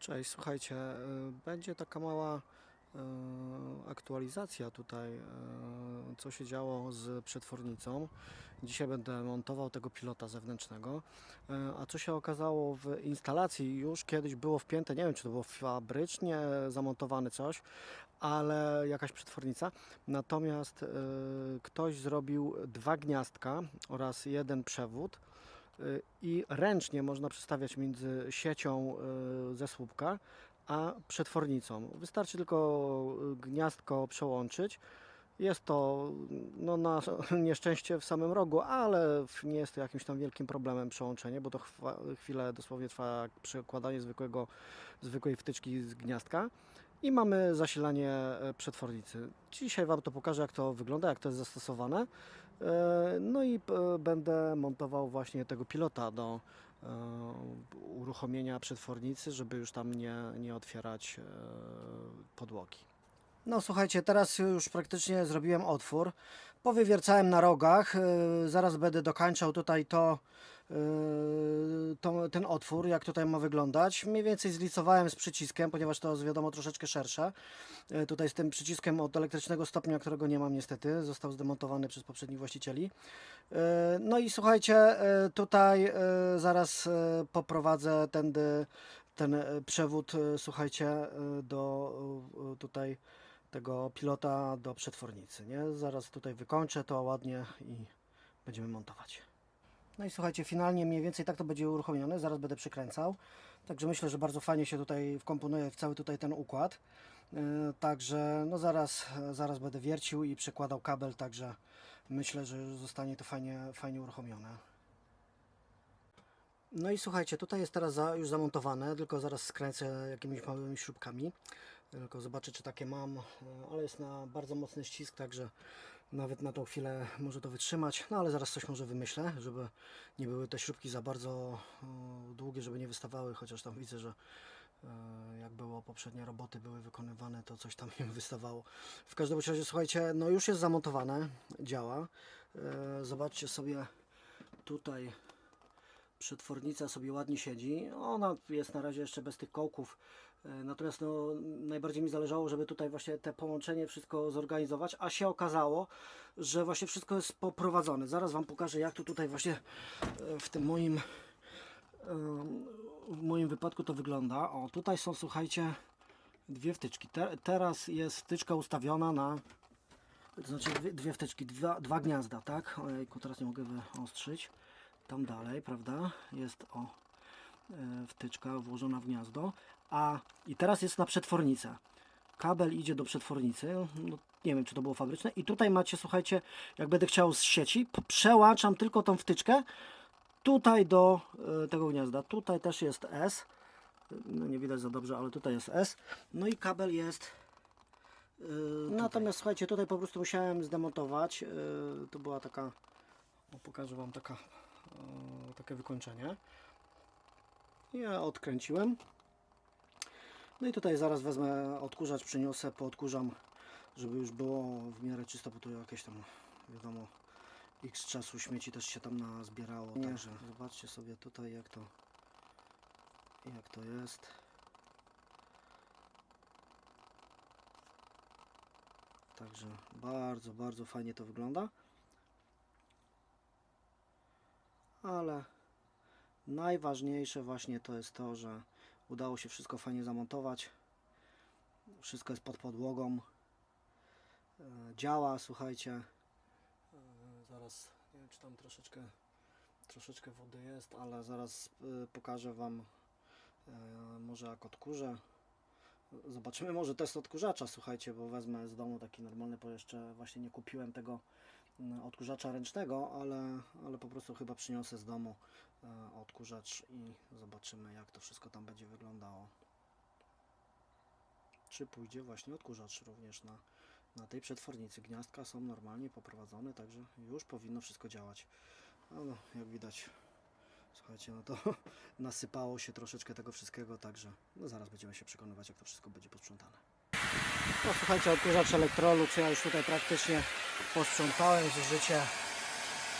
Cześć, słuchajcie, y, będzie taka mała y, aktualizacja tutaj, y, co się działo z przetwornicą. Dzisiaj będę montował tego pilota zewnętrznego, a co się okazało w instalacji, już kiedyś było wpięte, nie wiem czy to było fabrycznie zamontowane coś, ale jakaś przetwornica. Natomiast ktoś zrobił dwa gniazdka oraz jeden przewód i ręcznie można przestawiać między siecią y, ze słupka a przetwornicą. Wystarczy tylko y, gniazdko przełączyć. Jest to no, na nieszczęście w samym rogu, ale nie jest to jakimś tam wielkim problemem przełączenie, bo to chwilę dosłownie trwa przekładanie zwykłego, zwykłej wtyczki z gniazdka. I mamy zasilanie e, przetwornicy. Dzisiaj Wam to pokażę, jak to wygląda, jak to jest zastosowane. E, No i e, będę montował właśnie tego pilota do e, uruchomienia przetwornicy, żeby już tam nie, nie otwierać podłogi. No słuchajcie, teraz już praktycznie zrobiłem otwór. Powywiercałem na rogach. Zaraz będę dokańczał tutaj to, to, ten otwór, jak tutaj ma wyglądać. Mniej więcej zlicowałem z przyciskiem, ponieważ to jest wiadomo troszeczkę szersze. E, Tutaj z tym przyciskiem od elektrycznego stopnia, którego nie mam niestety, został zdemontowany przez poprzednich właścicieli. E, No i słuchajcie, tutaj zaraz poprowadzę tędy ten przewód, słuchajcie, do tutaj tego pilota do przetwornicy, nie? Zaraz tutaj wykończę to ładnie i będziemy montować. No i słuchajcie, finalnie mniej więcej tak to będzie uruchomione, zaraz będę przykręcał. Także myślę, że bardzo fajnie się tutaj wkomponuje w cały tutaj ten układ. E, Także no zaraz, zaraz będę wiercił i przekładał kabel, także myślę, że zostanie to fajnie, fajnie uruchomione. No i słuchajcie, tutaj jest teraz już zamontowane, tylko zaraz skręcę jakimiś małymi śrubkami. Tylko zobaczę, czy takie mam, e, ale jest na bardzo mocny ścisk, także nawet na tą chwilę może to wytrzymać. No ale zaraz coś może wymyślę, żeby nie były te śrubki za bardzo e, długie, żeby nie wystawały, chociaż tam widzę, że e, jak było poprzednie roboty były wykonywane, to coś tam im wystawało. W każdym razie, słuchajcie, no już jest zamontowane, działa. E, Zobaczcie sobie tutaj przetwornica sobie ładnie siedzi. Ona jest na razie jeszcze bez tych kołków. E, Natomiast no, najbardziej mi zależało, żeby tutaj właśnie te połączenie wszystko zorganizować, a się okazało, że właśnie wszystko jest poprowadzone. Zaraz Wam pokażę, jak to tutaj właśnie e, w tym moim em, w moim wypadku to wygląda. O, tutaj są, słuchajcie, dwie wtyczki. Te, teraz jest wtyczka ustawiona na to znaczy dwie, dwie wtyczki, dwa, dwa gniazda, tak? Ojejku, teraz nie mogę wyostrzyć. Tam dalej, prawda? Jest o e, wtyczka włożona w gniazdo. A i teraz jest na przetwornicę. Kabel idzie do przetwornicy. No, nie wiem, czy to było fabryczne. I tutaj macie, słuchajcie, jak będę chciał z sieci, przełączam tylko tą wtyczkę tutaj do e, tego gniazda. Tutaj też jest S. No nie widać za dobrze, ale tutaj jest S. No i kabel jest Yy, Natomiast słuchajcie, tutaj po prostu musiałem zdemontować. Yy, To była taka, o, pokażę Wam taka, takie wykończenie. Ja odkręciłem. No i tutaj zaraz wezmę odkurzacz, przyniosę, poodkurzam, żeby już było w miarę czysto, bo tu jakieś tam, wiadomo, x czasu śmieci też się tam nazbierało. Także zobaczcie sobie tutaj jak to, jak to jest. Także bardzo, bardzo fajnie to wygląda. Ale najważniejsze właśnie to jest to, że udało się wszystko fajnie zamontować. Wszystko jest pod podłogą. E, Działa, słuchajcie. E, Zaraz, nie wiem czy tam troszeczkę, troszeczkę wody jest, ale zaraz e, pokażę Wam może jak odkurzę. Zobaczymy może test odkurzacza, słuchajcie, bo wezmę z domu taki normalny, bo jeszcze właśnie nie kupiłem tego odkurzacza ręcznego, ale, ale po prostu chyba przyniosę z domu e, odkurzacz i zobaczymy jak to wszystko tam będzie wyglądało. Czy pójdzie właśnie odkurzacz również na, na tej przetwornicy. Gniazdka są normalnie poprowadzone, także już powinno wszystko działać. No, no, jak widać, słuchajcie, no to nasypało się troszeczkę tego wszystkiego, także no zaraz będziemy się przekonywać, jak to wszystko będzie posprzątane. No słuchajcie, odkurzacz Electrolux, ja już tutaj praktycznie posprzątałem zużycie.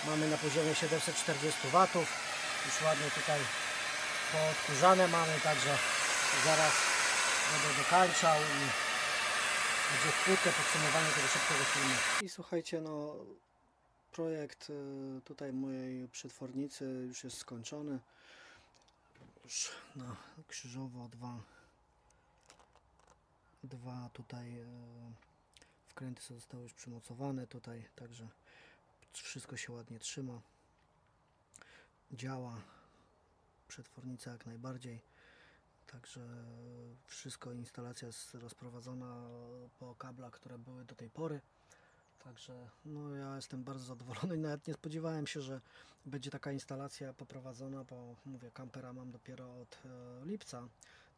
Mamy na poziomie 740 W. Już ładnie tutaj poodkurzane mamy, także zaraz będę dokańczał i będzie krótkie podsumowanie tego szybkiego filmu. I słuchajcie, no projekt y, tutaj mojej przetwornicy już jest skończony. Już na krzyżowo dwa dwa tutaj e, wkręty zostały już przymocowane tutaj, także wszystko się ładnie trzyma. Działa przetwornica jak najbardziej. Także wszystko, instalacja jest rozprowadzona po kablach, które były do tej pory. Także no ja jestem bardzo zadowolony nawet nie spodziewałem się, że będzie taka instalacja poprowadzona, bo mówię, kampera mam dopiero od e, lipca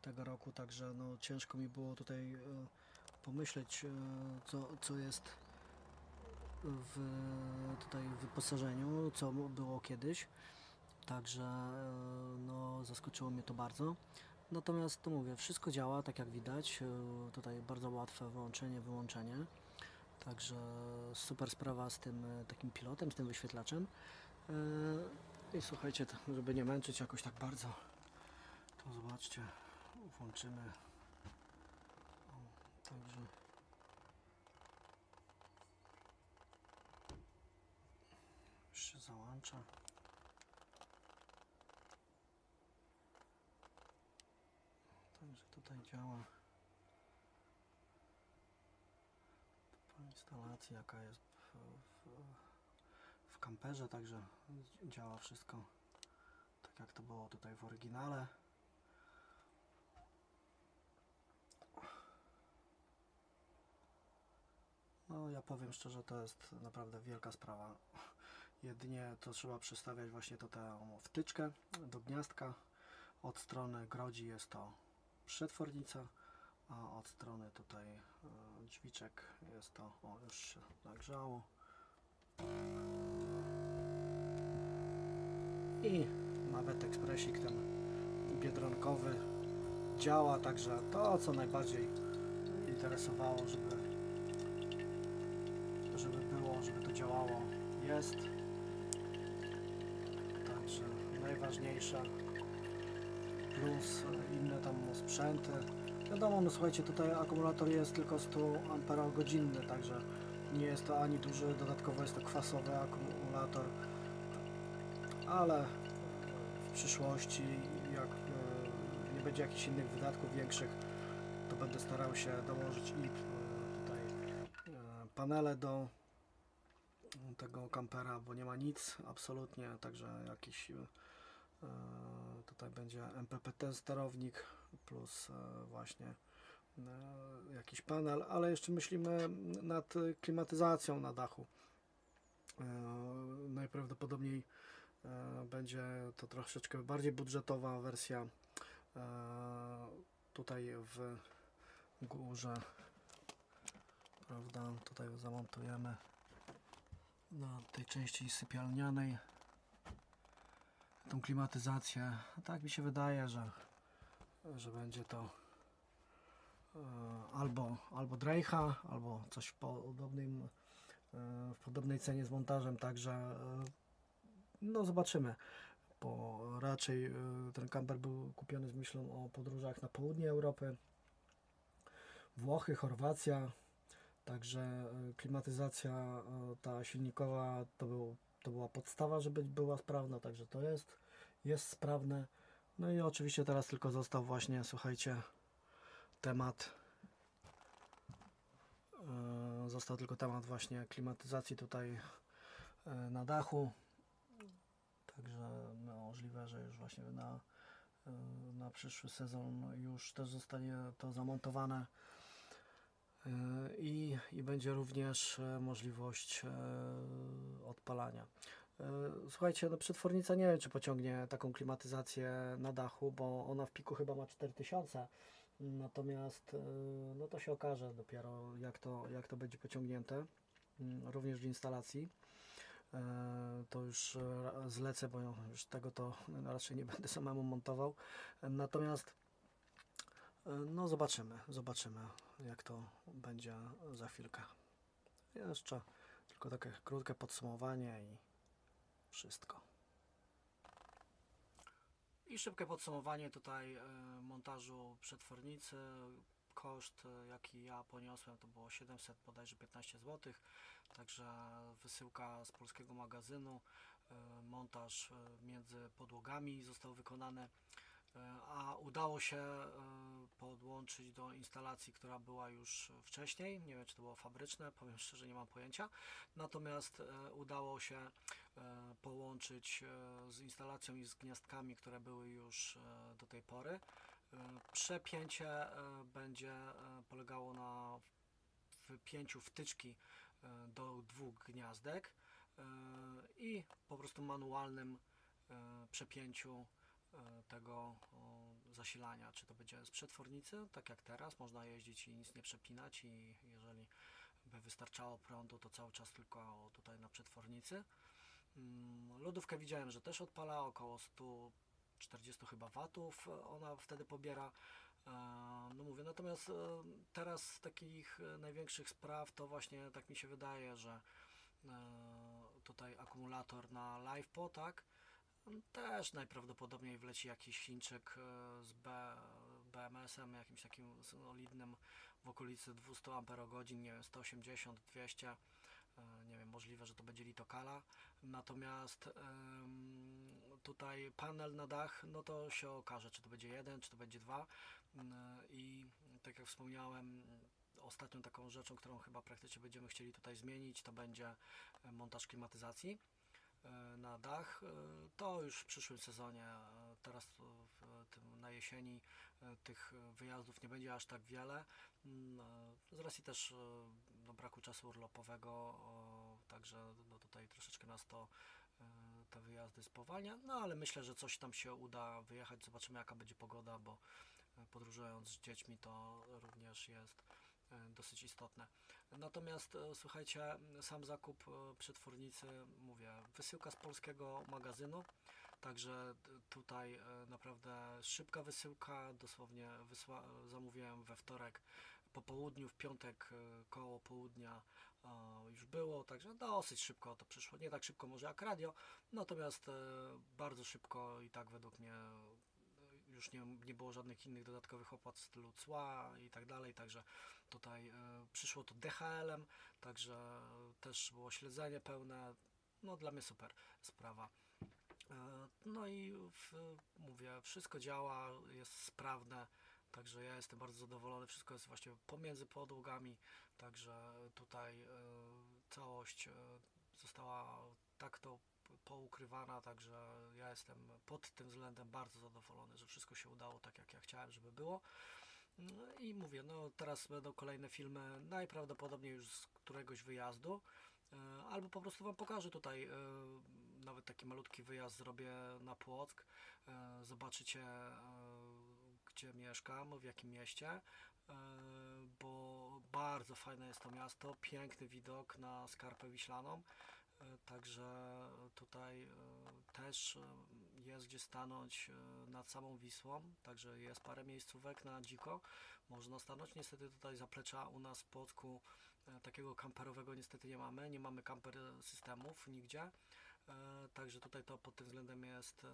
tego roku, także no ciężko mi było tutaj e, pomyśleć, e, co, co jest w tutaj wyposażeniu, co było kiedyś. Także e, no, zaskoczyło mnie to bardzo. Natomiast to mówię, wszystko działa tak jak widać. Tutaj bardzo łatwe włączenie, wyłączenie. Także super sprawa z tym takim pilotem, z tym wyświetlaczem. I słuchajcie, żeby nie męczyć jakoś tak bardzo, to zobaczcie, włączymy. O, także już się załącza. Także tutaj działa po instalacji jaka jest w, w, w kamperze, także działa wszystko tak jak to było tutaj w oryginale. Ja powiem szczerze, to jest naprawdę wielka sprawa. Jedynie to trzeba przestawiać właśnie to tę wtyczkę do gniazdka. Od strony grodzi jest to przetwornica, a od strony tutaj e, drzwiczek jest to, o już się nagrzało. I nawet ekspresik ten biedronkowy działa, także to co najbardziej interesowało, żeby żeby było, żeby to działało jest. Także najważniejsze plus e, inne tam sprzęty. Wiadomo, no słuchajcie, tutaj akumulator jest tylko 100 Ah, także nie jest to ani duży, dodatkowo jest to kwasowy akumulator, ale w przyszłości, jak e, nie będzie jakichś innych wydatków większych, to będę starał się dołożyć i e, e, panele do tego kampera, bo nie ma nic absolutnie, także jakiś e, tutaj będzie MPPT sterownik plus e, właśnie e, jakiś panel, ale jeszcze myślimy nad klimatyzacją na dachu. Najprawdopodobniej będzie to troszeczkę bardziej budżetowa wersja. Tutaj w górze, prawda, tutaj zamontujemy na tej części sypialnianej tą klimatyzację. Tak mi się wydaje, że, że będzie to e, albo, albo Dreicha, albo coś w podobnym e, w podobnej cenie z montażem, także e, no zobaczymy, bo raczej ten kamper był kupiony z myślą o podróżach na południe Europy, Włochy, Chorwacja, także e, klimatyzacja e, ta silnikowa to, był, to była podstawa, żeby była sprawna, także to jest, jest sprawne. No i oczywiście teraz tylko został właśnie, słuchajcie, temat e, został tylko temat właśnie klimatyzacji tutaj na dachu. Także no, możliwe, że już właśnie na, na przyszły sezon już też zostanie to zamontowane. I, I będzie również e, możliwość e, odpalania. E, Słuchajcie, no przetwornica nie wiem, czy pociągnie taką klimatyzację na dachu, bo ona w piku chyba ma 4000. Natomiast no to się okaże dopiero, jak to, jak to będzie pociągnięte, mm, również w instalacji. To już zlecę, bo już tego to raczej nie będę samemu montował. Natomiast no zobaczymy, zobaczymy jak to będzie za chwilkę. Jeszcze tylko takie krótkie podsumowanie i wszystko. I szybkie podsumowanie tutaj e, montażu przetwornicy. Koszt, e, jaki ja poniosłem, to było 700 bodajże 15 zł. Także wysyłka z polskiego magazynu, e, montaż e, między podłogami został wykonany. E, A udało się e, podłączyć do instalacji, która była już wcześniej. Nie wiem, czy to było fabryczne, powiem szczerze, nie mam pojęcia. Natomiast e, udało się połączyć z instalacją i z gniazdkami, które były już do tej pory. Przepięcie będzie polegało na wypięciu wtyczki do dwóch gniazdek i po prostu manualnym przepięciu tego o, zasilania, czy to będzie z przetwornicy, tak jak teraz, można jeździć i nic nie przepinać i jeżeli by wystarczało prądu, to cały czas tylko tutaj na przetwornicy. Mm, Lodówkę widziałem, że też odpala około 140 chyba watów, e, ona wtedy pobiera. E, No mówię, natomiast e, teraz z takich e, największych spraw to właśnie tak mi się wydaje, że e, tutaj akumulator na LivePo, tak? Też najprawdopodobniej wleci jakiś Chińczyk e, z BMS-em, jakimś takim solidnym w okolicy 200 Ah, nie wiem, 180, 200. e, Nie wiem, możliwe, że to będzie litokala. Natomiast tutaj panel na dach, no to się okaże, czy to będzie jeden, czy to będzie dwa. Mm, I tak jak wspomniałem, ostatnią taką rzeczą, którą chyba praktycznie będziemy chcieli tutaj zmienić, to będzie e, montaż klimatyzacji e, na dach. E, To już w przyszłym sezonie, e, teraz w tym na jesieni e, tych e, wyjazdów nie będzie aż tak wiele. Mm, e, Z racji też e, no, braku czasu urlopowego, także no, tutaj troszeczkę nas to e, te wyjazdy spowalnia, no ale myślę, że coś tam się uda wyjechać, zobaczymy jaka będzie pogoda, bo e, podróżując z dziećmi to również jest e, dosyć istotne. Natomiast e, słuchajcie, sam zakup e, przetwornicy, mówię, wysyłka z polskiego magazynu, także tutaj e, naprawdę szybka wysyłka, dosłownie wysła, zamówiłem we wtorek po południu, w piątek e, koło południa e, już było, także dosyć szybko to przyszło, nie tak szybko może jak radio, natomiast e, bardzo szybko i tak według mnie e, już nie, nie było żadnych innych dodatkowych opłat w stylu cła i tak dalej, także tutaj e, przyszło to DHL-em, także też było śledzenie pełne, no dla mnie super sprawa. E, No i w, mówię, wszystko działa, jest sprawne, także ja jestem bardzo zadowolony, wszystko jest właśnie pomiędzy podłogami, także tutaj e, całość została tak to poukrywana, także ja jestem pod tym względem bardzo zadowolony, że wszystko się udało tak jak ja chciałem, żeby było. No I mówię, no teraz będą kolejne filmy, najprawdopodobniej już z któregoś wyjazdu, e, albo po prostu Wam pokażę tutaj, e, nawet taki malutki wyjazd zrobię na Płock, e, zobaczycie gdzie mieszkam, w jakim mieście, bo bardzo fajne jest to miasto, piękny widok na Skarpę Wiślaną, także tutaj e, też e, jest gdzie stanąć e, nad samą Wisłą, także jest parę miejscówek na dziko, można stanąć. Niestety tutaj zaplecza u nas w Płocku e, takiego kamperowego niestety nie mamy, nie mamy kamper systemów nigdzie, e, także tutaj to pod tym względem jest e,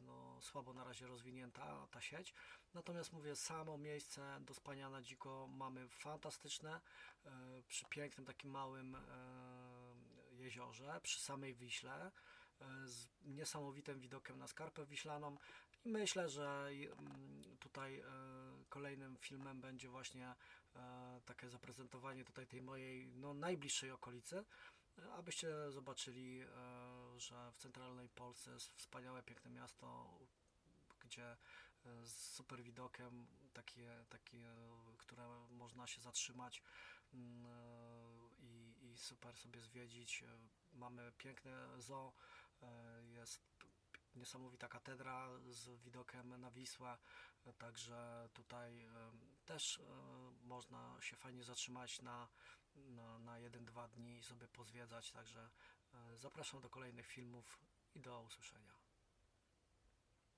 no, słabo na razie rozwinięta ta sieć. Natomiast mówię, samo miejsce do spania na dziko mamy fantastyczne, e, przy pięknym takim małym e, jeziorze, przy samej Wiśle, e, z niesamowitym widokiem na Skarpę Wiślaną. I myślę, że mm, tutaj e, kolejnym filmem będzie właśnie e, takie zaprezentowanie tutaj tej mojej no, najbliższej okolicy, abyście zobaczyli, że w centralnej Polsce jest wspaniałe, piękne miasto, gdzie z super widokiem, takie, takie, które można się zatrzymać mm, super sobie zwiedzić. E, Mamy piękne zoo, e, jest niesamowita katedra z widokiem na Wisłę, e, także tutaj też można się fajnie zatrzymać na, na, na 1-2 dni i sobie pozwiedzać, także zapraszam do kolejnych filmów i do usłyszenia.